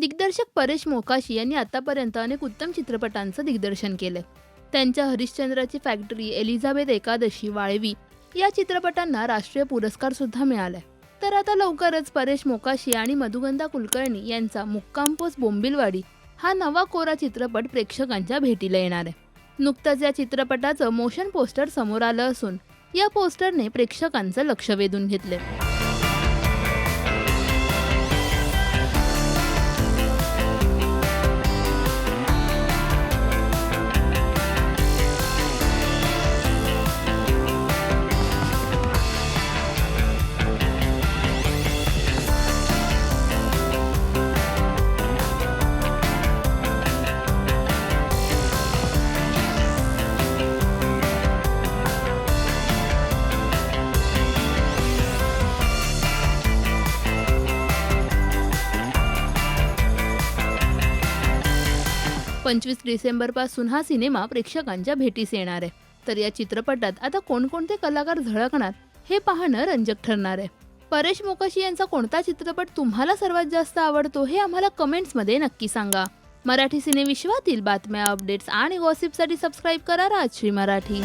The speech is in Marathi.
दिग्दर्शक परेश मोकाशी यांनी आतापर्यंत अनेक उत्तम चित्रपटांचं दिग्दर्शन केलंय. त्यांच्या हरिश्चंद्राची फॅक्टरी एलिझाबेथ एकादशी वाळवी या चित्रपटांना राष्ट्रीय पुरस्कार सुद्धा मिळालाय. तर आता लवकरच परेश मोकाशी आणि मधुगंधा कुलकर्णी यांचा मुक्कामपोस बोंबिलवाडी हा नवा कोरा चित्रपट प्रेक्षकांच्या भेटीला येणार आहे. नुकतंच या चित्रपटाचं मोशन पोस्टर समोर आलं असून या पोस्टरने प्रेक्षकांचं लक्ष वेधून घेतलंय. पंचवीस डिसेंबरपासून हा सिनेमा प्रेक्षकांच्या भेटीस येणार आहे. तर या चित्रपटात आता कोणकोणते कलाकार झळकणार हे पाहणं रंजक ठरणार आहे. परेश मोकाशी यांचा कोणता चित्रपट तुम्हाला सर्वात जास्त आवडतो हे आम्हाला कमेंट्समध्ये नक्की सांगा. मराठी सिनेविश्वातील बातम्या अपडेट्स आणि गॉसिपसाठी सबस्क्राईब करा राजश्री मराठी.